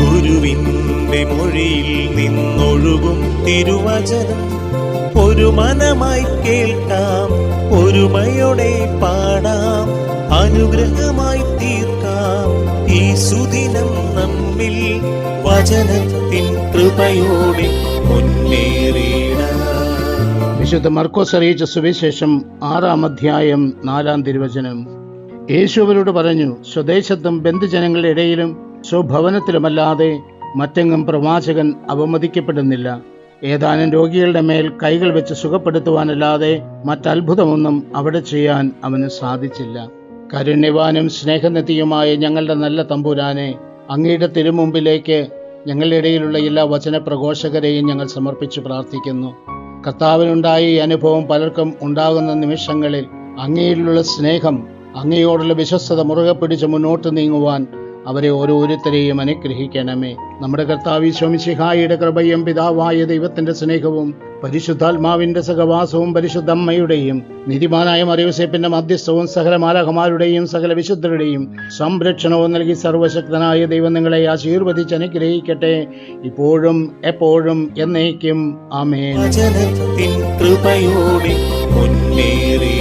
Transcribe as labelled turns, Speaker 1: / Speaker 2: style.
Speaker 1: ഗുരുവിന്റെ മൊഴിയിൽ നിന്നൊഴുകും തിരുവചനം. ഒരു മനമായി കേൾക്കാം ഒരുമയോടെ പാടാം അനുഗ്രഹമായി തീർക്കാം. ഈ സുദിനം നമ്മിൽ വചനത്തിൻ കൃപയോടെ മുന്നേറിയിടാം
Speaker 2: വിശുദ്ധ മർക്കോസ് അറിയിച്ച സുവിശേഷം ആറാം അധ്യായം നാലാം തിരുവചനം. യേശു അവരോട് പറഞ്ഞു സ്വദേശത്തും ബന്ധുജനങ്ങളുടെ ഇടയിലും സ്വഭവനത്തിലുമല്ലാതെ മറ്റെങ്ങും പ്രവാചകൻ അവമതിക്കപ്പെടുന്നില്ല. ഏതാനും രോഗികളുടെ മേൽ കൈകൾ വെച്ച് സുഖപ്പെടുത്തുവാനല്ലാതെ മറ്റത്ഭുതമൊന്നും അവിടെ ചെയ്യാൻ അവന് സാധിച്ചില്ല. കരുണ്യവാനും സ്നേഹനിധിയുമായ ഞങ്ങളുടെ നല്ല തമ്പുരാനെ അങ്ങയുടെ തിരുമുമ്പിലേക്ക് ഞങ്ങളുടെ ഇടയിലുള്ള എല്ലാ വചന പ്രഘോഷകരെയും ഞങ്ങൾ സമർപ്പിച്ച് പ്രാർത്ഥിക്കുന്നു. കർത്താവിനുണ്ടായ ഈ അനുഭവം പലർക്കും ഉണ്ടാകുന്ന നിമിഷങ്ങളിൽ അങ്ങയിലുള്ള സ്നേഹം അങ്ങയോടുള്ള വിശ്വസ്തത മുറുകെ പിടിച്ച് മുന്നോട്ട് നീങ്ങുവാൻ അവരെ ഓരോരുത്തരെയും അനുഗ്രഹിക്കണമേ. നമ്മുടെ കർത്താവ് ശോമിശിഹായുടെ കൃപയും പിതാവായ ദൈവത്തിന്റെ സ്നേഹവും പരിശുദ്ധാത്മാവിന്റെ സഹവാസവും പരിശുദ്ധമ്മയുടെയും നിധിമാനായ മറിയുസേപ്പിന്റെ മധ്യസ്ഥവും സകല മാലകമാരുടെയും സകല വിശുദ്ധരുടെയും സംരക്ഷണവും നൽകി സർവശക്തനായ ദൈവം നിങ്ങളെ ആശീർവദിച്ച് അനുഗ്രഹിക്കട്ടെ. ഇപ്പോഴും എപ്പോഴും എന്നേക്കും. ആമേൻ.
Speaker 1: കൃപയോടെ മുന്നേറിയിടാം